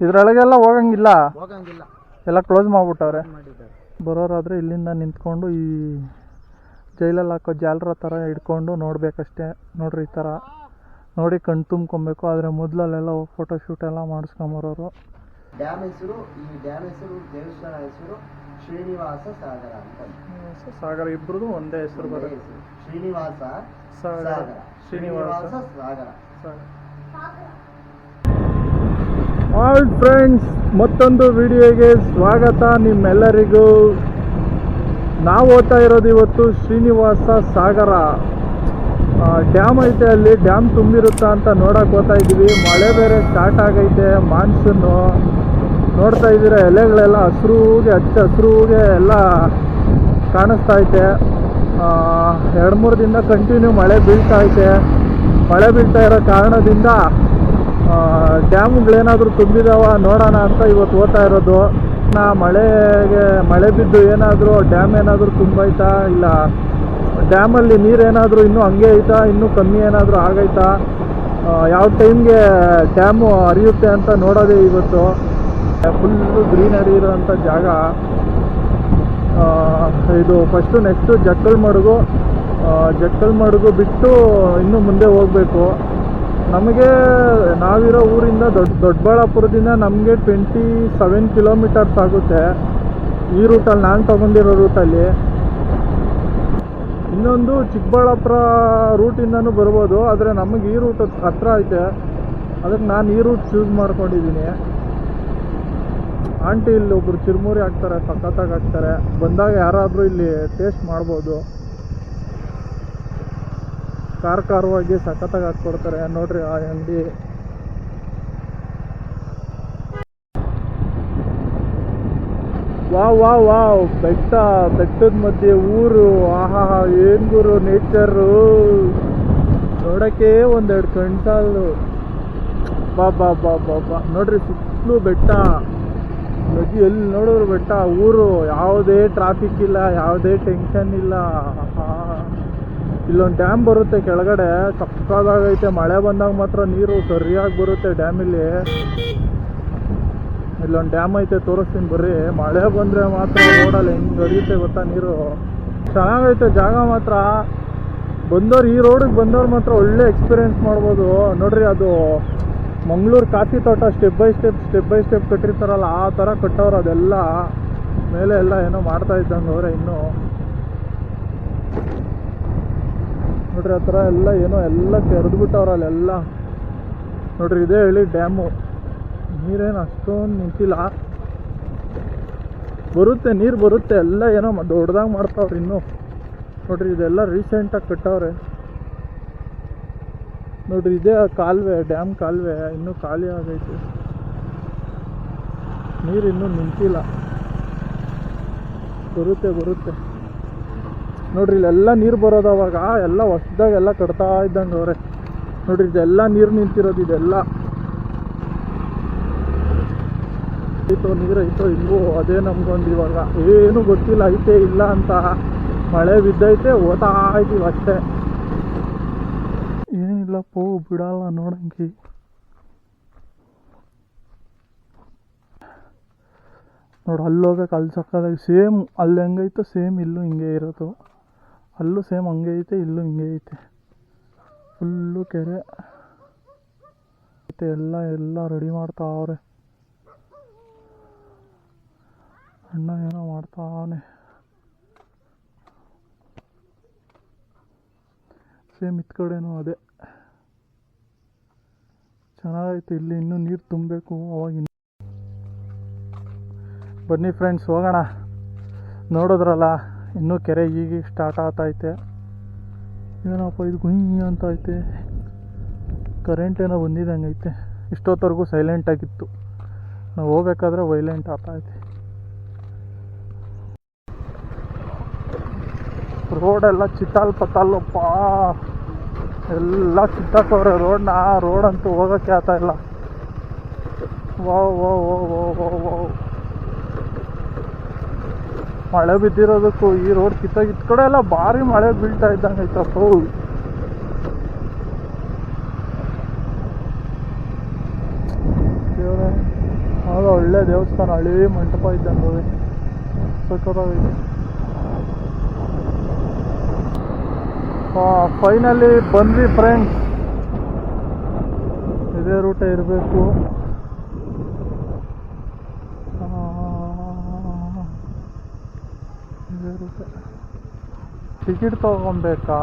ಇದ್ರೊಳಗೆಲ್ಲ ಹೋಗಂಗಿಲ್ಲ. ಹೋಗಂಗಿಲ್ಲ. ಎಲ್ಲ ಕ್ಲೋಸ್ ಮಾಡ್ಬಿಟ್ಟವ್ರೆ. ಮಾಡಿದ್ದಾರೆ. ಬರೋರಾದ್ರೆ ಇಲ್ಲಿಂದ ನಿಂತ್ಕೊಂಡು ಈ ಜೈಲಲ್ಲಿ ಹಾಕೋ ಜಾಲರ ಥರ ಹಿಡ್ಕೊಂಡು ನೋಡ್ಬೇಕಷ್ಟೇ. ನೋಡ್ರಿ ಈ ಥರ. ನೋಡಿ ಕಣ್ ತುಂಬ್ಕೊಬೇಕು. ಆದರೆ ಮೊದಲಲ್ಲೆಲ್ಲ ಫೋಟೋ ಶೂಟ್ ಎಲ್ಲ ಮಾಡಿಸ್ಕೊಂಬರೋರು ಡ್ಯಾಮ್ ಹೆಸರು ಈ ಡ್ಯಾಮ್ ಹೆಸರು ದೇವಸ್ಥಾನ ಹೆಸರು ಶ್ರೀನಿವಾಸ ಸಾಗರ ಅಂತ. ಸಾಗರ ಇಬ್ರದ್ದು ಒಂದೇ ಹೆಸರು ಬರ ಬರುತ್ತೆ. ಹೆಸರು. ಶ್ರೀನಿವಾಸ ಸಾಗರ. ಸಾಗರ. ಶ್ರೀನಿವಾಸ ಸಾಗರ. ಆಲ್ ಫ್ರೆಂಡ್ಸ್ ಮತ್ತೊಂದು ವಿಡಿಯೋಗೆ ಸ್ವಾಗತ ನಿಮ್ಮೆಲ್ಲರಿಗೂ. ನಾವು ಓದ್ತಾ ಇರೋದು ಇವತ್ತು ಶ್ರೀನಿವಾಸ ಸಾಗರ. ಡ್ಯಾಮ್ ಐತೆ ಅಲ್ಲಿ ಡ್ಯಾಮ್ ತುಂಬಿರುತ್ತಾ ಅಂತ ನೋಡೋಕೆ ಹೋಗ್ತಾ ಇದ್ದೀವಿ. ಮಳೆ ಬೇರೆ ಸ್ಟಾರ್ಟ್ ಆಗೈತೆ ಮಾನ್ಸೂನು ನೋಡ್ತಾ ಇದ್ದೀರಾ, ಎಲೆಗಳೆಲ್ಲ ಹಸ್ರೂಗೆ, ಹಚ್ಚ ಹಸ್ರೂಗೆ ಎಲ್ಲ ಕಾಣಿಸ್ತಾ ಐತೆ. ಎರಡು ಮೂರು ದಿನ ಕಂಟಿನ್ಯೂ ಮಳೆ ಬೀಳ್ತಾ ಐತೆ. ಮಳೆ ಬೀಳ್ತಾ ಇರೋ ಕಾರಣದಿಂದ ಡ್ಯಾಮ್ಗಳೇನಾದರೂ ತುಂಬಿದಾವ, ನೋಡೋಣ ಅಂತ ಇವತ್ತು ಓದ್ತಾ ಇರೋದು. ನಾ ಮಳೆಗೆ, ಮಳೆ ಬಿದ್ದು ಏನಾದರೂ, ಡ್ಯಾಮ್ ಏನಾದರೂ ತುಂಬೈತಾ ಇಲ್ಲ ಡ್ಯಾಮಲ್ಲಿ ನೀರೇನಾದರೂ ಇನ್ನೂ ಹಂಗೆ ಐತಾ, ಇನ್ನೂ ಕಮ್ಮಿ ಏನಾದರೂ ಆಗೈತಾ? ಯಾವ ಟೈಮ್ಗೆ ಡ್ಯಾಮು ಹರಿಯುತ್ತೆ ಅಂತ ನೋಡೋದೇ ಇವತ್ತು. ಫುಲ್ಲು ಗ್ರೀನರಿ ಇರೋವಂಥ ಜಾಗ. ಇದು ಫಸ್ಟು ನೆಕ್ಸ್ಟು ಜಕ್ಕಲ್ ಮಡುಗು ಜಕ್ಕಲ್ ಮಡುಗು ಬಿಟ್ಟು ಇನ್ನೂ ಮುಂದೆ ಹೋಗಬೇಕು. ನಮಗೆ ನಾವಿರೋ ಊರಿಂದ ದೊಡ್ಡ ದೊಡ್ಡಬಳ್ಳಾಪುರದಿಂದ ನಮಗೆ ಟ್ವೆಂಟಿ ಸೆವೆನ್ ಕಿಲೋಮೀಟರ್ಸ್ ಆಗುತ್ತೆ ಈ ರೂಟಲ್ಲಿ ನಾನು ತೊಗೊಂಡಿರೋ ರೂಟಲ್ಲಿ ಇನ್ನೊಂದು ಚಿಕ್ಕಬಳ್ಳಾಪುರ ರೂಟಿಂದನೂ ಬರ್ಬೋದು, ಆದರೆ ನಮಗೆ ಈ ರೂಟ್ ಹತ್ರ ಐತೆ. ಅದಕ್ಕೆ ನಾನು ಈ ರೂಟ್ ಚೂಸ್ ಮಾಡ್ಕೊಂಡಿದ್ದೀನಿ. ಆಂಟಿ ಇಲ್ಲಿ ಒಬ್ರು ಚಿರುಮುರಿ ಹಾಕ್ತಾರೆ ಸಖತ್ತಾಗಿ ಹಾಕ್ತಾರೆ. ಬಂದಾಗ ಯಾರಾದರೂ ಇಲ್ಲಿ ಟೇಸ್ಟ್ ಮಾಡ್ಬೋದು. ಖಾರ ಕಾರವಾಗಿ ಸಖತ್ತಾಗಿ ಹಾಕ್ಕೊಡ್ತಾರೆ ನೋಡ್ರಿ ಆ ಅಂಗಡಿ ವಾವ್ ವಾವ್ ವಾವ್. ಬೆಟ್ಟ, ಬೆಟ್ಟದ ಮಧ್ಯೆ ಊರು. ಆಹಾ ಏನ್ ಗುರು ನೇಚರು ನೋಡಕ್ಕೆ ಒಂದೆರಡು ಕಣ್ಸಾಲು. ಬಾ ಬಾ ಬಾ ಬಾ ಬಾ. ನೋಡ್ರಿ ಸುತ್ತಲೂ ಬೆಟ್ಟ. ಎಲ್ಲಿ ನೋಡಿದ್ರು ಬೆಟ್ಟ? ಊರು. ಯಾವುದೇ ಟ್ರಾಫಿಕ್ ಇಲ್ಲ, ಯಾವುದೇ ಟೆನ್ಷನ್ ಇಲ್ಲ. ಇಲ್ಲೊಂದು ಡ್ಯಾಮ್ ಬರುತ್ತೆ ಕೆಳಗಡೆ, ಸಕ್ಕದಾಗೈತೆ, ಮಳೆ ಬಂದಾಗ ಮಾತ್ರ ನೀರು ಸರಿಯಾಗಿ ಬರುತ್ತೆ ಡ್ಯಾಮಲ್ಲಿ ಇಲ್ಲೊಂದು ಡ್ಯಾಮ್ ಐತೆ, ತೋರಿಸ್ತೀನಿ ಬರ್ರಿ. ಮಳೆ ಬಂದರೆ ಮಾತ್ರ ರೋಡಲ್ಲಿ ಹೆಂಗೆ ಹರಿಯುತ್ತೆ ಗೊತ್ತಾ ನೀರು? ಚೆನ್ನಾಗೈತೆ ಜಾಗ ಮಾತ್ರ. ಬಂದವ್ರು ಈ ರೋಡಿಗೆ ಬಂದವ್ರು ಮಾತ್ರ ಒಳ್ಳೆ ಎಕ್ಸ್ಪೀರಿಯೆನ್ಸ್ ಮಾಡ್ಬೋದು. ನೋಡ್ರಿ ಅದು ಮಂಗಳೂರು ಕಾಫಿ ತೋಟ step by step step by step ಕಟ್ಟಿರ್ತಾರಲ್ಲ, ಆ ಥರ ಕಟ್ಟವ್ರು ಅದೆಲ್ಲ. ಮೇಲೆ ಎಲ್ಲ ಏನೋ ಮಾಡ್ತಾ ಇದ್ದಂಗೆ ಅವರೇ ಇನ್ನೂ. ನೋಡ್ರಿ ಆ ಥರ ಎಲ್ಲ ಏನೋ ಎಲ್ಲ ಕೆರೆದು ಬಿಟ್ಟವ್ರ ಅಲ್ಲೆಲ್ಲ. ನೋಡ್ರಿ, ಇದೇ ಹೇಳಿ ಡ್ಯಾಮು ನೀರೇನು ಅಷ್ಟೊಂದು ನಿಂತಿಲ್ಲ. ಬರುತ್ತೆ, ನೀರು ಬರುತ್ತೆ, ಎಲ್ಲ ಏನೋ ದೊಡ್ಡದಾಗಿ ಮಾಡ್ತಾವ್ರಿ ಇನ್ನೂ. ನೋಡ್ರಿ, ಇದೆಲ್ಲ ರೀಸೆಂಟಾಗಿ ಕಟ್ಟವ್ರೆ. ನೋಡ್ರಿ, ಇದೇ ಕಾಲುವೆ ಡ್ಯಾಮ್ ಕಾಲುವೆ, ಇನ್ನೂ ಖಾಲಿ ಆಗೈತೆ. ನೀರು ಇನ್ನೂ ನಿಂತಿಲ್ಲ. ಬರುತ್ತೆ ಬರುತ್ತೆ. ನೋಡ್ರಿ, ಇಲ್ಲೆಲ್ಲ ನೀರು ಬರೋದು ಅವಾಗ. ಎಲ್ಲ ಹೊಸ್ದಾಗಿ ಎಲ್ಲ ಕಟ್ತಾ ಇದ್ದಂಗೆ ಅವ್ರೆ. ನೋಡ್ರಿ, ಇದೆಲ್ಲ ನೀರು ನಿಂತಿರೋದು, ಇದೆಲ್ಲ. ಐತೋ ನೀರು ಐತೋ ಇಲ್ವೋ ಅದೇ ನಮ್ಗೊಂದು ಇವಾಗ. ಏನು ಗೊತ್ತಿಲ್ಲ, ಐತೆ ಇಲ್ಲ ಅಂತ. ಮಳೆ ಬಿದ್ದೈತೆ ಓದ್ತಾ ಇದೀವಿ ಅಷ್ಟೇ. ಪೋ ಬಿಡಲ್ಲ ನೋಡಂಗಿ. ನೋಡಿ ಅಲ್ಲಿ ಹೋಗಕ್ಕೆ ಅಲ್ಲಿ ಸಕ್ಕದಾಗಿ ಸೇಮ್, ಅಲ್ಲಿ ಹೆಂಗೈತೋ ಸೇಮ್ ಇಲ್ಲೂ ಹಿಂಗೆ ಇರೋದು. ಅಲ್ಲೂ ಸೇಮ್ ಹಂಗೆ ಐತೆ, ಇಲ್ಲೂ ಹಿಂಗೆ ಐತೆ. ಫುಲ್ಲು ಕೆರೆ. ಐತೆ ಎಲ್ಲ ಎಲ್ಲ ರೆಡಿ ಮಾಡ್ತಾವ್ರೆ. ಅಣ್ಣ ಏನೋ ಮಾಡ್ತಾನೆ ಸೇಮ್ ಇತ್ ಕಡೆನೂ ಅದೇ. ಚೆನ್ನಾಗೈತೆ ಇಲ್ಲಿ ಇನ್ನೂ ನೀರು ತುಂಬಬೇಕು, ಅವಾಗ ಬನ್ನಿ ಫ್ರೆಂಡ್ಸ್ ಹೋಗೋಣ. ನೋಡಿದ್ರಲ್ಲ. ಇನ್ನೂ ಕೆರೆ ಈಗ ಸ್ಟಾರ್ಟ್ ಆಗ್ತೈತೆ ಏನಪ್ಪ ಇದು ಗುಯ್ ಅಂತ ಐತೆ ಕರೆಂಟ್ ಏನೋ ಬಂದಿದ್ದಂಗೆ ಐತೆ ಇಷ್ಟೊತ್ತವರೆಗೂ ಸೈಲೆಂಟ್ ಆಗಿತ್ತು. ನಾವು ಹೋಗ್ಬೇಕಾದ್ರೆ ವೈಲೆಂಟ್ ಆಗ್ತೈತೆ ರೋಡೆಲ್ಲ ಚಿತ್ತಾಲ್ ಪತ್ತಾಲಪ್ಪ ಎಲ್ಲ ಚಿತ್ತಾಕವ್ರೆ ರೋಡ್ನ ರೋಡ್ ಅಂತೂ ಹೋಗೋಕ್ಕೆ ಆತ ಇಲ್ಲ. Wow wow wow wow wow wow. ಮಳೆ ಬಿದ್ದಿರೋದಕ್ಕು ಈ ರೋಡ್ ಕಿತ್ತಾಗ ಇತ್ ಕಡೆ ಎಲ್ಲ ಭಾರಿ ಮಳೆ ಬೀಳ್ತಾ ಇದ್ದಂಗೆ ಐತಪ್ಪ. ದೇವ್ರೇ ಒಳ್ಳೆ ದೇವಸ್ಥಾನ, ಹಳೇ ಮಂಟಪ ಇದ್ದಂಗೆ ಸಕ್ಕತ್ತಾಗೈತೆ ಫೈನಲಿ ಬಂದ್ವಿ ಫ್ರೆಂಡ್ಸ್ ಇದೇ ರೂಟೇ ಇರಬೇಕು ಇದೇ ರೂಟೆ ಟಿಕೆಟ್ ತಗೊಬೇಕಾ?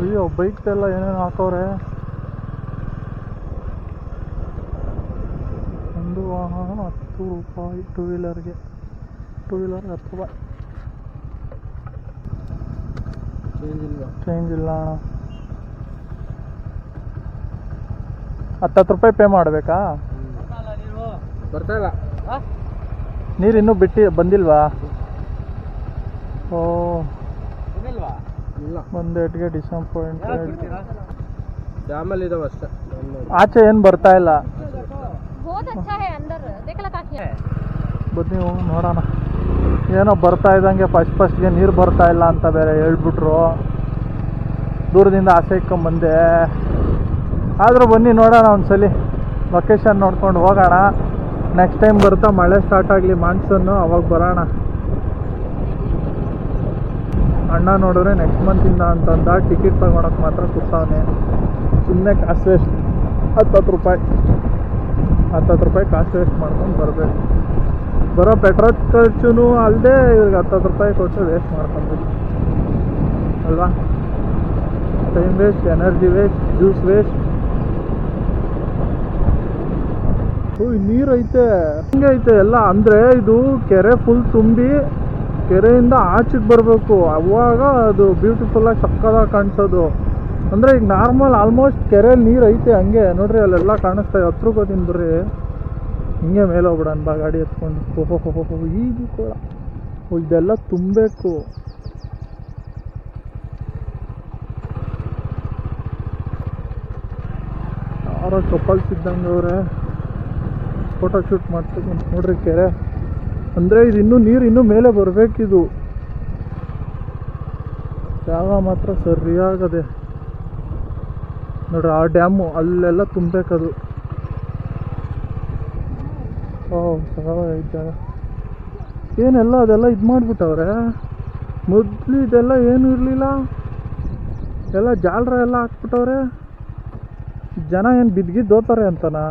ಅಯ್ಯೋ ಬೈಕ್ದೆಲ್ಲ ಏನೇನು ಹಾಕೋರೆ ಒಂದು ವಾಹನ ಹತ್ತು ರೂಪಾಯಿ ಟೂ ವೀಲರ್ಗೆ ಟೂ ವೀಲರ್ಗೆ ಹತ್ತು ರೂಪಾಯಿ. ಚೇಂಜ್ ಇಲ್ವಾ ಚೇಂಜ್ ಇಲ್ಲ. ಹತ್ತತ್ತು ರೂಪಾಯಿ ಪೇ ಮಾಡಬೇಕಾ? ಬರ್ತಾ ಇಲ್ಲ. ನೀರು ಇನ್ನೂ ಬಿಟ್ಟು ಬಂದಿಲ್ವಾ? ಓ. ಒಂದು ಏಟ್ಗೆ ಡ್ಯಾಮಲ್ಲಿ ಇದಾವೆ ಅಷ್ಟೇ ಆಚೆ ಏನು ಬರ್ತಾ ಇಲ್ಲ? ಬನ್ನಿ ನೀವು ನೋಡೋಣ. ಏನೋ ಬರ್ತಾ ಇದ್ದಂಗೆ ಫಸ್ಟ್ ಫಸ್ಟ್ಗೆ ನೀರು ಬರ್ತಾ ಇಲ್ಲ ಅಂತ ಬೇರೆ ಹೇಳ್ಬಿಟ್ರು. ದೂರದಿಂದ ಆಸೆ ಇಕ್ಕೊಂಬಂದೆ ಆದರೂ ಬನ್ನಿ ನೋಡೋಣ ಒಂದ್ಸಲಿ. ಲೊಕೇಶನ್ ನೋಡ್ಕೊಂಡು ಹೋಗೋಣ. ನೆಕ್ಸ್ಟ್ ಟೈಮ್ ಬರ್ತಾ ಮಳೆ ಸ್ಟಾರ್ಟ್ ಆಗಲಿ ಮಾನ್ಸೂನು ಅವಾಗ ಬರೋಣ. ಅಣ್ಣ ನೋಡಿದ್ರೆ ನೆಕ್ಸ್ಟ್ ಮಂತಿಂದ ಅಂತಂದ ಟಿಕೆಟ್ ತಗೊಳಕ್ಕೆ ಮಾತ್ರ ಕೂತಾವನೆ ಸುಮ್ಮನೆ ಕಾಸು ವೇಸ್ಟ್ ಹತ್ತತ್ತು ರೂಪಾಯಿ. ಹತ್ತತ್ತು ರೂಪಾಯಿ ಕಾಸು ವೇಸ್ಟ್ ಮಾಡ್ಕೊಂಡು ಬರಬೇಕು. ಬರೋ ಪೆಟ್ರೋಲ್ ಖರ್ಚು ಅಲ್ಲದೆ ಇವ್ರಿಗೆ ಹತ್ತತ್ತು ರೂಪಾಯಿ ಕೊಟ್ಟು ವೇಸ್ಟ್ ಮಾಡ್ಕೊಬೇಕು ಅಲ್ವಾ? Time waste energy waste juice waste ನೀರು ಐತೆ. ಹಿಂಗೆ ಐತೆ ಎಲ್ಲ. ಅಂದರೆ ಇದು ಕೆರೆ ಫುಲ್ ತುಂಬಿ ಕೆರೆಯಿಂದ ಆಚೆಗೆ ಬರಬೇಕು. ಅವಾಗ ಅದು ಬ್ಯೂಟಿಫುಲ್ಲಾಗಿ ಸಕ್ಕದಾಗಿ ಕಾಣಿಸೋದು. ಅಂದರೆ ಈಗ ನಾರ್ಮಲ್ ಆಲ್ಮೋಸ್ಟ್ ಕೆರೆಯಲ್ಲಿ ನೀರು ಐತೆ ಹಂಗೆ. ನೋಡ್ರಿ ಅಲ್ಲೆಲ್ಲ ಕಾಣಿಸ್ತಾ ಇದೆ. ಹತ್ರ ಗೊತ್ತೀನಿ ಬರ್ರಿ. ಹಿಂಗೆ ಮೇಲೆ ಹೋಗ್ಬಿಡೋಣ ಬಾ, ಗಾಡಿ ಎತ್ಕೊಂಡು. ಓಹೋ ಹೋ ಹೋ ಈಗ ಕೂಡ. ಇದೆಲ್ಲ ತುಂಬಬೇಕು. ಯಾರೋ ಕಪಲ್ಸ್ ಇದ್ದಂಗೆ ಅವ್ರೆ. ಫೋಟೋ ಶೂಟ್ ಮಾಡ್ತೀನಿ ನೋಡ್ರಿ ಕೆರೆ. ಅಂದರೆ ಇದು ಇನ್ನೂ ನೀರು ಇನ್ನೂ ಮೇಲೆ ಬರಬೇಕಿದು. ಜಾಗ ಮಾತ್ರ ಸರಿಯಾಗದೆ. ನೋಡ್ರಿ, ಆ ಡ್ಯಾಮು ಅಲ್ಲೆಲ್ಲ ತುಂಬಬೇಕದು. ಓ ಜಾಗ ಏನೆಲ್ಲ ಅದೆಲ್ಲ ಇದು ಮಾಡಿಬಿಟ್ಟವ್ರೆ? ಮೊದಲು ಇದೆಲ್ಲ ಏನು ಇರಲಿಲ್ಲ. ಎಲ್ಲ ಜಾಲರ ಎಲ್ಲ ಹಾಕ್ಬಿಟ್ಟವ್ರೆ. ಜನ ಏನು ಬಿದ್ಗಿದ್ದೋತಾರೆ ಅಂತನಾ?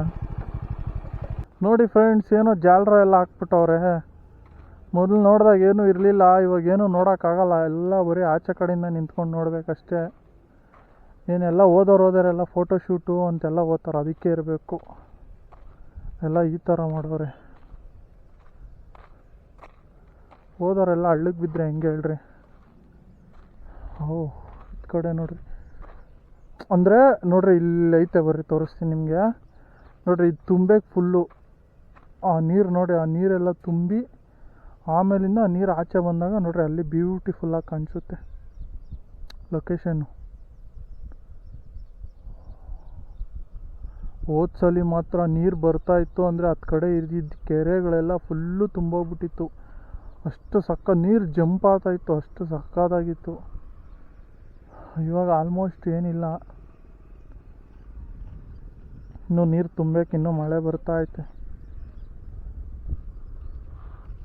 ನೋಡಿ ಫ್ರೆಂಡ್ಸ್ ಏನೋ ಜಾಲರ ಎಲ್ಲ ಹಾಕ್ಬಿಟ್ಟವ್ರೆ. ಮೊದಲು ನೋಡಿದಾಗ ಏನೂ ಇರಲಿಲ್ಲ, ಇವಾಗ ಏನೂ ನೋಡೋಕ್ಕಾಗಲ್ಲ. ಎಲ್ಲ ಬರೀ ಆಚೆ ಕಡೆಯಿಂದ ನಿಂತ್ಕೊಂಡು ನೋಡಬೇಕಷ್ಟೇ. ಏನೆಲ್ಲ ಓದೋರು ಓದೋರೆಲ್ಲ ಫೋಟೋ ಶೂಟು ಅಂತೆಲ್ಲ ಓದ್ತಾರೆ, ಅದಕ್ಕೆ ಇರಬೇಕು. ಎಲ್ಲ ಈ ಥರ ಮಾಡೋರೆ. ಓದೋರೆಲ್ಲ ಹಳ್ಳಿಗೆ ಬಿದ್ದರೆ ಹೆಂಗೆ ಹೇಳ್ರಿ? ಓ, ಈ ಕಡೆ ನೋಡ್ರಿ. ಅಂದರೆ ನೋಡ್ರಿ, ಇಲ್ಲಿ ಐತೆ ಬರ್ರಿ, ತೋರಿಸ್ತೀನಿ ನಿಮಗೆ. ನೋಡ್ರಿ, ಇದು ತುಂಬಬೇಕು ಫುಲ್ಲು ಆ ನೀರು ನೋಡಿ, ಆ ನೀರೆಲ್ಲ ತುಂಬಿ ಆಮೇಲಿಂದ ನೀರು ಆಚೆ ಬಂದಾಗ ನೋಡ್ರಿ ಅಲ್ಲಿ ಬ್ಯೂಟಿಫುಲ್ಲಾಗಿ ಕಾಣಿಸುತ್ತೆ. ಲೊಕೇಶನ್ನು ಸಲ ಮಾತ್ರ ನೀರು ಬರ್ತಾ ಇತ್ತು ಅಂದರೆ ಹತ್ತು ಕಡೆ ಇದ್ದಿದ್ದ ಕೆರೆಗಳೆಲ್ಲ ಫುಲ್ಲು ತುಂಬೋಗ್ಬಿಟ್ಟಿತ್ತು. ಅಷ್ಟು ಸಕ್ಕ ನೀರು ಜಂಪ್ ಆಗ್ತಾ ಇತ್ತು, ಅಷ್ಟು ಸಕ್ಕದಾಗಿತ್ತು. ಇವಾಗ ಆಲ್ಮೋಸ್ಟ್ ಏನಿಲ್ಲ. ಇನ್ನೂ ನೀರು ತುಂಬಕ್ಕೆ ಇನ್ನೂ ಮಳೆ ಬರ್ತಾ ಐತೆ.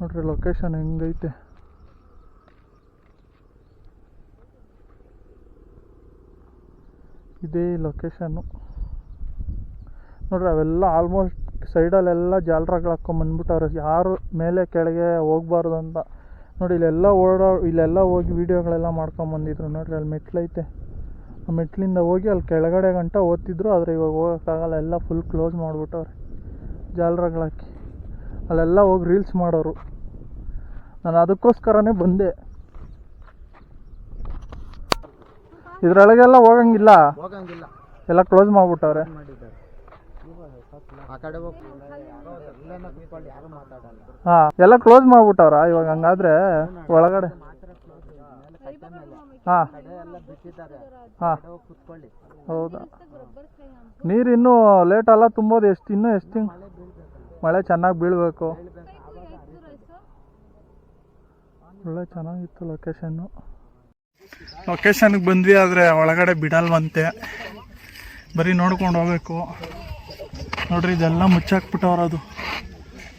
ನೋಡ್ರಿ ಲೊಕೇಶನ್ ಹೆಂಗೈತೆ. ಇದೇ ಲೊಕೇಶನ್ನು ನೋಡ್ರಿ ಅವೆಲ್ಲ ಆಲ್ಮೋಸ್ಟ್ ಸೈಡಲ್ಲೆಲ್ಲ ಜಾಲರಾಗಳು ಹಾಕ್ಕೊಂಬಂದ್ಬಿಟ್ಟವ್ರೆ ಯಾರು ಮೇಲೆ ಕೆಳಗೆ ಹೋಗ್ಬಾರ್ದು ಅಂತ. ನೋಡಿ ಇಲ್ಲೆಲ್ಲ ಓಡಾ, ಇಲ್ಲೆಲ್ಲ ಹೋಗಿ ವೀಡಿಯೋಗಳೆಲ್ಲ ಮಾಡ್ಕೊಂಬಂದಿದ್ರು. ನೋಡ್ರಿ ಅಲ್ಲಿ ಮೆಟ್ಲೈತೆ. ಆ ಮೆಟ್ಲಿಂದ ಹೋಗಿ ಅಲ್ಲಿ ಕೆಳಗಡೆ ಗಂಟ ಓದ್ತಿದ್ರು, ಆದರೆ ಇವಾಗ ಹೋಗೋಕ್ಕಾಗಲ್ಲ. ಎಲ್ಲ ಫುಲ್ ಕ್ಲೋಸ್ ಮಾಡಿಬಿಟ್ಟವ್ರೆ ಜಾಲರಾಗಳು ಹಾಕಿ ಅಲ್ಲೆಲ್ಲ ಹೋಗಿ ರೀಲ್ಸ್ ಮಾಡೋರು. ನಾನು ಅದಕ್ಕೋಸ್ಕರನೇ ಬಂದೆ. ಇದ್ರೊಳಗೆಲ್ಲ ಹೋಗಂಗಿಲ್ಲ? ಹೋಗಂಗಿಲ್ಲ. ಎಲ್ಲ ಕ್ಲೋಸ್ ಮಾಡ್ಬಿಟ್ಟವ್ರೆ. ಹಾ ಆ ಕಡೆ ಹೋಗಿ ಎಲ್ಲನ ಕೂತ್ಕೊಂಡು ಯಾರು ಮಾತಾಡಲ್ಲ. ಹಾಂ ಎಲ್ಲ ಕ್ಲೋಸ್ ಮಾಡ್ಬಿಟ್ಟವ್ರ? ಇವಾಗ ಹಂಗಾದ್ರೆ ಒಳಗಡೆ. ಹಾಂ. ಕಡೆ ಎಲ್ಲ ಬಿಟ್ಟಿದ್ದಾರೆ. ಹಾಂ. ಕೂತ್ಕೊಳ್ಳಿ. ಹೌದಾ? ನೀರಿನ್ನೂ ಲೇಟ್ ಅಲ್ಲ ತುಂಬೋದು ಎಷ್ಟು ಇನ್ನೂ ಎಷ್ಟು ಮಳೆ ಚೆನ್ನಾಗಿ ಬೀಳಬೇಕು. ಒಳ್ಳೆ ಚೆನ್ನಾಗಿತ್ತು ಲೊಕೇಶನ್ನು ಲೊಕೇಶನ್ಗೆ ಬಂದ್ವಿ ಆದರೆ ಒಳಗಡೆ ಬಿಡಲ್ವಂತೆ. ಬರೀ ನೋಡ್ಕೊಂಡು ಹೋಗ್ಬೇಕು. ನೋಡ್ರಿ ಇದೆಲ್ಲ ಮುಚ್ಚಾಕ್ಬಿಟ್ಟವ್ರ ಅದು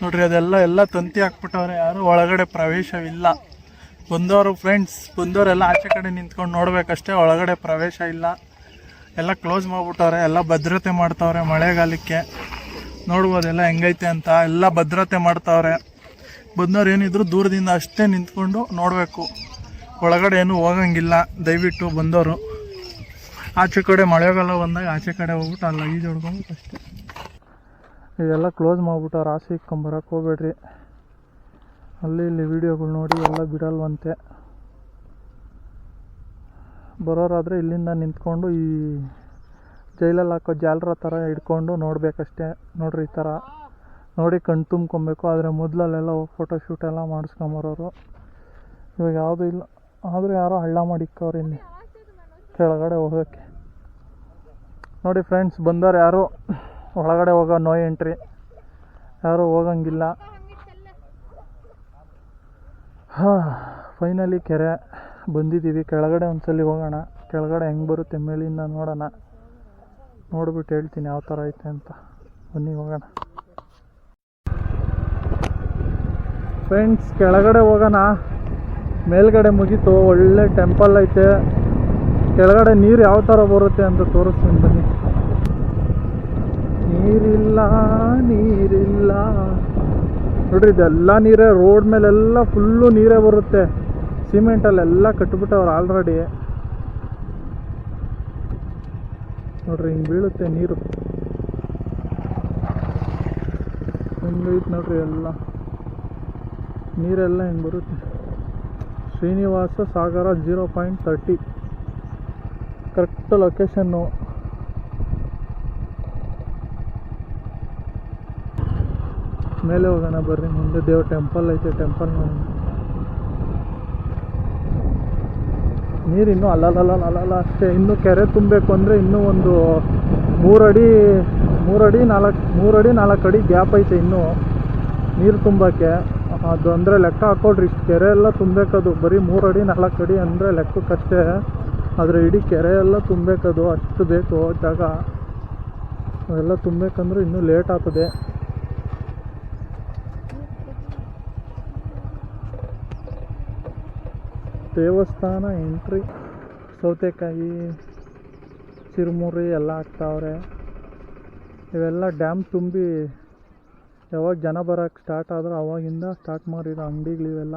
ನೋಡ್ರಿ ಅದೆಲ್ಲ, ಎಲ್ಲ ತಂತಿ ಹಾಕ್ಬಿಟ್ಟವ್ರೆ. ಯಾರು ಒಳಗಡೆ ಪ್ರವೇಶವಿಲ್ಲ. ಬಂದವರು ಫ್ರೆಂಡ್ಸ್ ಬಂದವರೆಲ್ಲ ಆಚೆ ಕಡೆ ನಿಂತ್ಕೊಂಡು ನೋಡ್ಬೇಕಷ್ಟೇ, ಒಳಗಡೆ ಪ್ರವೇಶ ಇಲ್ಲ. ಎಲ್ಲ ಕ್ಲೋಸ್ ಮಾಡ್ಬಿಟ್ಟವ್ರೆ. ಎಲ್ಲ ಭದ್ರತೆ ಮಾಡ್ತವ್ರೆ ಮಳೆಗಾಲಕ್ಕೆ. ನೋಡ್ಬೋದೆಲ್ಲ ಹೆಂಗೈತೆ ಅಂತ. ಎಲ್ಲ ಭದ್ರತೆ ಮಾಡ್ತಾವ್ರೆ. ಬಂದವ್ರು ಏನಿದ್ರು ದೂರದಿಂದ ಅಷ್ಟೇ ನಿಂತ್ಕೊಂಡು ನೋಡಬೇಕು. ಒಳಗಡೆ ಏನು ಹೋಗಂಗಿಲ್ಲ. ದಯವಿಟ್ಟು ಬಂದವರು. ಆಚೆ ಕಡೆ ಮಳೆಗಾಲ ಬಂದಾಗ ಆಚೆ ಕಡೆ ಹೋಗ್ಬಿಟ್ಟು ಅಲ್ಲ ಈಜು ಹೊಡ್ಕೊಂಬಿಟ್ಟು ಅಷ್ಟೇ. ಇದೆಲ್ಲ ಕ್ಲೋಸ್ ಮಾಡ್ಬಿಟ್ಟು ರಾಸಿ ಇಕ್ಕೊಂಬರಕ್ಕೆ ಹೋಗ್ಬೇಡ್ರಿ. ಅಲ್ಲಿ ಇಲ್ಲಿ ವೀಡಿಯೋಗಳು ನೋಡಿ ಎಲ್ಲ ಬಿಡಲ್ವಂತೆ. ಬರೋರಾದರೆ ಇಲ್ಲಿಂದ ನಿಂತ್ಕೊಂಡು ಈ ಜೈಲಲ್ಲಿ ಹಾಕೋ ಜಾಲರ ಥರ ಹಿಡ್ಕೊಂಡು ನೋಡಬೇಕಷ್ಟೇ. ನೋಡ್ರಿ ಈ ಥರ. ನೋಡಿ ಕಣ್ ತುಂಬ್ಕೊಬೇಕು. ಆದರೆ ಮೊದಲಲ್ಲೆಲ್ಲ ಹೋಗಿ ಫೋಟೋ ಶೂಟ್ ಎಲ್ಲ ಮಾಡಿಸ್ಕೊಂಬರೋರು ಇವಾಗ ಯಾವುದೂ ಇಲ್ಲ. ಆದರೂ ಯಾರೋ ಹಳ್ಳ ಮಾಡಿಕ್ಕವ್ರು ಇಲ್ಲಿ ಕೆಳಗಡೆ ಹೋಗೋಕ್ಕೆ ನೋಡಿ ಫ್ರೆಂಡ್ಸ್ ಬಂದವ್ರು ಯಾರು? ಒಳಗಡೆ ಹೋಗೋ ನೋ ಎಂಟ್ರಿ ಯಾರೂ ಹೋಗಂಗಿಲ್ಲ. ಹಾಂ ಫೈನಲಿ ಕೆರೆ. ಬಂದಿದ್ದೀವಿ. ಕೆಳಗಡೆ ಒಂದ್ಸಲಿ ಹೋಗೋಣ. ಕೆಳಗಡೆ ಹೆಂಗೆ ಬರುತ್ತೆ ಮೇಲಿಂದ ನೋಡೋಣ. ನೋಡ್ಬಿಟ್ಟು ಹೇಳ್ತೀನಿ ಯಾವ ಥರ ಐತೆ ಅಂತ. ಬನ್ನಿ ಹೋಗೋಣ. ಫ್ರೆಂಡ್ಸ್ ಕೆಳಗಡೆ ಹೋಗೋಣ. ಮೇಲ್ಗಡೆ ಮುಗೀತು. ಒಳ್ಳೆ ಟೆಂಪಲ್ ಐತೆ. ಕೆಳಗಡೆ ನೀರು ಯಾವ ಥರ ಬರುತ್ತೆ ಅಂತ ತೋರಿಸ್ತೀನಿ ಬನ್ನಿ. ನೀರಿಲ್ಲ ನೀರಿಲ್ಲ. ನೋಡ್ರಿ, ಇದೆಲ್ಲ ನೀರೇ, ರೋಡ್ ಮೇಲೆಲ್ಲ ಫುಲ್ಲು ನೀರೇ ಬರುತ್ತೆ. ಸಿಮೆಂಟಲ್ಲೆಲ್ಲ ಕಟ್ಬಿಟ್ಟವ್ರು ಆಲ್ರೆಡಿ ನೋಡ್ರಿ, ಹಿಂಗೆ ಬೀಳುತ್ತೆ ನೀರು. ಹಿಂಗೈತೆ ನೋಡ್ರಿ ಎಲ್ಲ. ನೀರೆಲ್ಲ ಹಿಂಗೆ ಬರುತ್ತೆ? Srinivasa Sagara zero point thirty correct location ಮೇಲೆ ಹೋಗೋಣ ಬರ್ರಿ, ಮುಂದೆ ದೇವ್ರ ಟೆಂಪಲ್ ಐತೆ ಟೆಂಪಲ್ ನೋಡೋಣ. ನೀರು ಇನ್ನೂ ಅಲ್ಲಲ್ಲ ಅಲ್ಲಲ್ಲ ಅಷ್ಟೇ. ಇನ್ನೂ ಕೆರೆ ತುಂಬಬೇಕು ಅಂದರೆ ಇನ್ನೂ ಒಂದು ಮೂರಡಿ ಮೂರಡಿ ನಾಲ್ಕು ಮೂರಡಿ ನಾಲ್ಕು ಅಡಿ ಗ್ಯಾಪ್ ಐತೆ ಇನ್ನೂ ನೀರು ತುಂಬಕ್ಕೆ ಅದು ಅಂದರೆ ಲೆಕ್ಕ ಹಾಕೊಳ್ರಿ, ಇಷ್ಟು ಕೆರೆ ಎಲ್ಲ ತುಂಬಬೇಕದು ಬರೀ ಮೂರು ಅಡಿ, ನಾಲ್ಕು ಅಡಿ ಅಂದರೆ ಲೆಕ್ಕಕ್ಕಷ್ಟೇ. ಆದರೆ ಇಡೀ ಕೆರೆ ಎಲ್ಲ ತುಂಬಬೇಕದು ಅಷ್ಟು ಬೇಕು ಜಾಗ. ಅವೆಲ್ಲ ತುಂಬಬೇಕಂದ್ರೆ ಇನ್ನೂ ಲೇಟ್ ಆಗ್ತದೆ. ದೇವಸ್ಥಾನ ಎಂಟ್ರಿ, ಸೌತೆಕಾಯಿ, ಚಿರುಮುರಿ ಎಲ್ಲ ಹಾಕ್ತಾವ್ರೆ. ಇವೆಲ್ಲ ಡ್ಯಾಮ್ ತುಂಬಿ ಯಾವಾಗ ಜನ ಬರಕ್ಕೆ ಸ್ಟಾರ್ಟ್ ಆದ್ರೂ ಅವಾಗಿಂದ ಸ್ಟಾರ್ಟ್ ಮಾಡಿರೋ ಅಂಗಡಿಗಳಿವೆಲ್ಲ.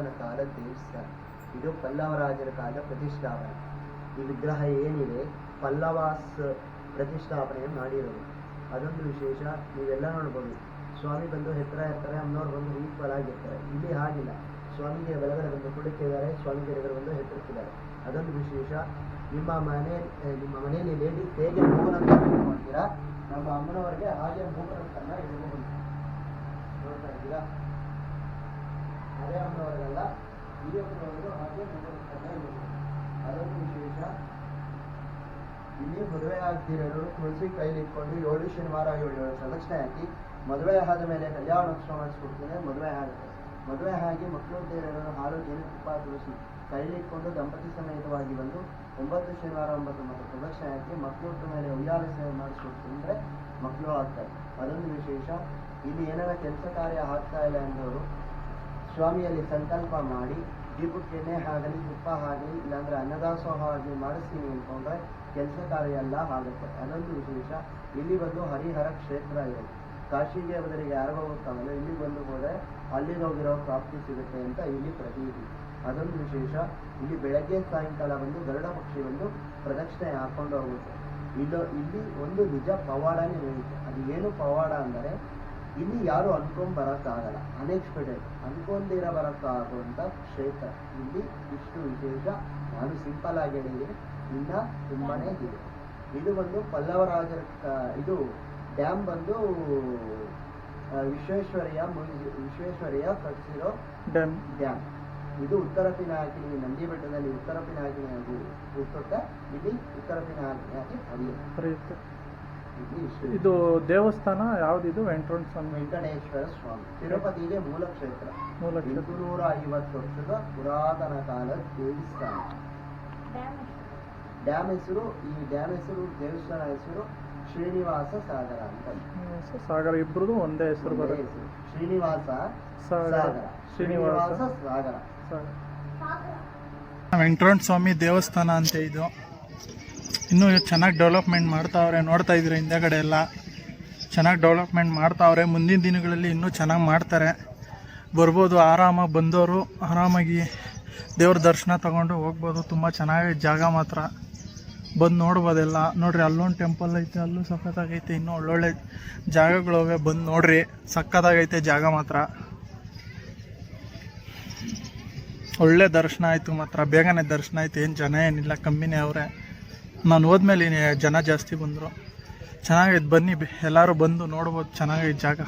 ಪುರಾತನ ಕಾಲ ದೇವಸ್ಥಾನ. ಇದು ಪಲ್ಲವ ರಾಜರ ಕಾಲದ ಪ್ರತಿಷ್ಠಾಪನೆ. ಈ ವಿಗ್ರಹ ಏನಿದೆ? ಪಲ್ಲವಾಸ್ ಪ್ರತಿಷ್ಠಾಪನೆ ಮಾಡಿರೋದು. ಅದೊಂದು ವಿಶೇಷ, ನೀವೆಲ್ಲ ನೋಡ್ಬೋದು. ಸ್ವಾಮಿ ಬಂದು ಎತ್ತರ ಇರ್ತಾರೆ ಅಮ್ಮನವ್ರು ಬಂದು ಈಕ್ವಲ್ ಆಗಿರ್ತಾರೆ ಇಲ್ಲಿ ಹಾಗಿಲ್ಲ. ಸ್ವಾಮಿಗೆ ಬೆಳಗಡೆ ಬಂದು ಕುಡಿಕಿದ್ದಾರೆ ಸ್ವಾಮಿ ಎಡಗಡೆ ಬಂದು ಹೆತ್ತರಿಸಿದ್ದಾರೆ ಅದೊಂದು ವಿಶೇಷ. ನಿಮ್ಮ ಮನೆ ನಿಮ್ಮ ಮನೆಯಲ್ಲಿ ಲೇಡೀಸ್ ಹೇಗೆ ಇಟ್ಕೊಳ್ತೀರಾ ನಮ್ಮ ಅಮ್ಮನವರಿಗೆ ಹಾಗೆ ಮೂಲ ಇಡಬಹುದು ನೋಡ್ತಾ ಇದ್ದೀರಾ? ಈ ಅಮ್ಮನವರು ಹಾಗೆ ಅದೊಂದು ವಿಶೇಷ. ಇಲ್ಲಿ ಮದುವೆ ಆಗ್ತಿರೋರು ತುಳಸಿ ಕೈಲಿಟ್ಕೊಂಡು ಏಳು ಶನಿವಾರ ಏಳು ಏಳು ಪ್ರದಕ್ಷಿಣೆ ಹಾಕಿ ಮದುವೆ ಆದ ಮೇಲೆ ಕಲ್ಯಾಣೋತ್ಸವ ಮಾಡಿಸ್ಕೊಡ್ತೀನಿ ಮದುವೆ ಆಗುತ್ತೆ. ಮದುವೆ ಆಗಿ ಮಕ್ಕಳು ಇರೋರು ಹಾಲು ಜೇನು ತುಪ್ಪ ತುಳಸಿ ಕೈಲಿಟ್ಕೊಂಡು ದಂಪತಿ ಸಮೇತವಾಗಿ ಬಂದು ಒಂಬತ್ತು ಶನಿವಾರ ಒಂಬತ್ತು ಮತ್ತು ಪ್ರದಕ್ಷಿಣೆ ಹಾಕಿ ಮಕ್ಕಳ ಮೇಲೆ ಉಯ್ಯಾಲ ಸೇವೆ ಮಾಡಿಸ್ಕೊಡ್ತಿದ್ರೆ ಮಕ್ಕಳು ಆಗ್ತಾರೆ. ಅದೊಂದು ವಿಶೇಷ. ಇಲ್ಲಿ ಏನಾರ ಕೆಲಸ ಕಾರ್ಯ ಆಗ್ತಾ ಇಲ್ಲ ಎಂದವರು ಸ್ವಾಮಿಯಲ್ಲಿ ಸಂಕಲ್ಪ ಮಾಡಿ ದೀಪಕ್ಕೆ ಎಣ್ಣೆ ಆಗಲಿ ತುಪ್ಪ ಆಗಲಿ ಇಲ್ಲಾಂದ್ರೆ ಅನ್ನದಾಸೋಹ ಆಗಲಿ ಮಾಡಿಸ್ತೀನಿ ಅಂದ್ಕೊಂಡ್ರೆ ಕೆಲಸ ಕಾರ್ಯ ಎಲ್ಲ ಆಗುತ್ತೆ. ಅದೊಂದು ವಿಶೇಷ. ಇಲ್ಲಿ ಬಂದು ಹರಿಹರ ಕ್ಷೇತ್ರ ಇರೋದು ಕಾಶಿಗೆ ಬದಲಿಗೆ ಯಾರು ಹೋಗುತ್ತಾವಲ್ಲ ಇಲ್ಲಿ ಬಂದು ಹೋದರೆ ಅಲ್ಲಿಗೆ ಹೋಗಿರೋ ಪ್ರಾಪ್ತಿ ಸಿಗುತ್ತೆ ಅಂತ ಇಲ್ಲಿ ಪ್ರತೀತಿ. ಅದೊಂದು ವಿಶೇಷ. ಇಲ್ಲಿ ಬೆಳಗ್ಗೆ ಸಾಯಂಕಾಲ ಬಂದು ಗರುಡ ಪಕ್ಷಿ ಬಂದು ಪ್ರದಕ್ಷಿಣೆ ಹಾಕೊಂಡು ಹೋಗುತ್ತೆ. ಇಲ್ಲೋ, ಇಲ್ಲಿ ಒಂದು ನಿಜ ಪವಾಡನೇ ನಡೆಯುತ್ತೆ ಅದು ಏನು ಪವಾಡ ಅಂದರೆ ಇಲ್ಲಿ ಯಾರು ಅನ್ಕೊಂಡ್ ಬರೋಕ್ಕಾಗಲ್ಲ. ಅನ್ಎಕ್ಸ್ಪೆಕ್ಟೆಡ್ ಅನ್ಕೊಂದಿರ ಬರೋಕ್ಕಾಗುವಂಥ ಕ್ಷೇತ್ರ. ಇಲ್ಲಿ ಇಷ್ಟು ವಿಶೇಷ. ನಾನು ಸಿಂಪಲ್ ಆಗಿ ಹೇಳಿದೆ. ಇನ್ನ ತುಂಬಾನೇ ಇದೆ. ಇದು ಬಂದು ಪಲ್ಲವರಾಜ ಇದು ಡ್ಯಾಮ್ ಬಂದು ವಿಶ್ವೇಶ್ವರಯ್ಯ ವಿಶ್ವೇಶ್ವರಯ್ಯ ಕಟ್ಟಿಸಿರೋ ಡ್ಯಾಮ್ ಡ್ಯಾಮ್ ಇದು ಉತ್ತರ ಪಿನಾಕಿನಿ ನಂದಿ ಬೆಟ್ಟದಲ್ಲಿ ಉತ್ತರ ಪಿನಾಕಿನಿ ಅದು ಹುಟ್ಟುತ್ತೆ ಇಲ್ಲಿ ಉತ್ತರ ಪಿನಾಕಿನಿ ಹರಿಯುತ್ತೆ. ಇದು ದೇವಸ್ಥಾನ ಯಾವ್ದಿದು? ವೆಂಕಟರಮಣ ಸ್ವಾಮಿ. ವೆಂಕಟೇಶ್ವರ ಸ್ವಾಮಿ. ತಿರುಪತಿಗೆ ಮೂಲ ಕ್ಷೇತ್ರ ಮೂಲ ಕ್ಷೇತ್ರ. ಎಂಟುನೂರ ಐವತ್ತು ವರ್ಷದ ಪುರಾತನ ಕಾಲದ ದೇವಸ್ಥಾನ. ಡ್ಯಾಮ್ ಹೆಸರು. ಈ ಡ್ಯಾಮ್ ಹೆಸರು ದೇವಸ್ಥಾನ ಹೆಸರು ಶ್ರೀನಿವಾಸ ಸಾಗರ ಅಂತ. ಸಾಗರ ಇಬ್ಬರದು ಒಂದೇ ಹೆಸರು ಬರುತ್ತೆ. ಹೆಸರು. ಶ್ರೀನಿವಾಸ ಸಾಗರ. ಶ್ರೀನಿವಾಸ ಸಾಗರ. ವೆಂಕಟರಮಣ ಸ್ವಾಮಿ ದೇವಸ್ಥಾನ ಅಂತ ಇದು. ಇನ್ನೂ ಚೆನ್ನಾಗಿ ಡೆವಲಪ್ಮೆಂಟ್ ಮಾಡ್ತಾವ್ರೆ, ನೋಡ್ತಾ ಇದ್ದೀರಾ ಹಿಂದೆಗಡೆ ಎಲ್ಲ? ಚೆನ್ನಾಗಿ ಡೆವಲಪ್ಮೆಂಟ್ ಮಾಡ್ತಾವ್ರೆ, ಮುಂದಿನ ದಿನಗಳಲ್ಲಿ ಇನ್ನೂ ಚೆನ್ನಾಗಿ ಮಾಡ್ತಾರೆ. ಬರ್ಬೋದು ಆರಾಮಾಗಿ ಬಂದವರು ಆರಾಮಾಗಿ ದೇವ್ರ ದರ್ಶನ ತಗೊಂಡು ಹೋಗ್ಬೋದು. ತುಂಬ ಚೆನ್ನಾಗಿ ಜಾಗ ಮಾತ್ರ. ಬಂದು ನೋಡ್ಬೋದೆಲ್ಲ ನೋಡಿರಿ, ಅಲ್ಲೊಂದು ಟೆಂಪಲ್ ಐತೆ, ಅಲ್ಲೂ ಸಖತ್ತಾಗೈತೆ, ಇನ್ನೂ ಒಳ್ಳೊಳ್ಳೆ ಜಾಗಗಳವೆ ಬಂದು ನೋಡ್ರಿ, ಸಖತ್ತಾಗೈತೆ ಜಾಗ ಮಾತ್ರ. ಒಳ್ಳೆ ದರ್ಶನ ಆಯಿತು ಮಾತ್ರ. ಬೇಗನೆ ದರ್ಶನ ಆಯಿತು. ಏನು ಜನ ಏನಿಲ್ಲ, ಕಮ್ಮಿನೇ ಅವರೇ. ನಾನು ಹೋದ್ಮೇಲೆ ಜನ ಜಾಸ್ತಿ ಬಂದರು. ಚೆನ್ನಾಗೈತೆ ಬನ್ನಿ ಎಲ್ಲರೂ ಬಂದು ನೋಡ್ಬೋದು ಚೆನ್ನಾಗೈತೆ ಜಾಗ.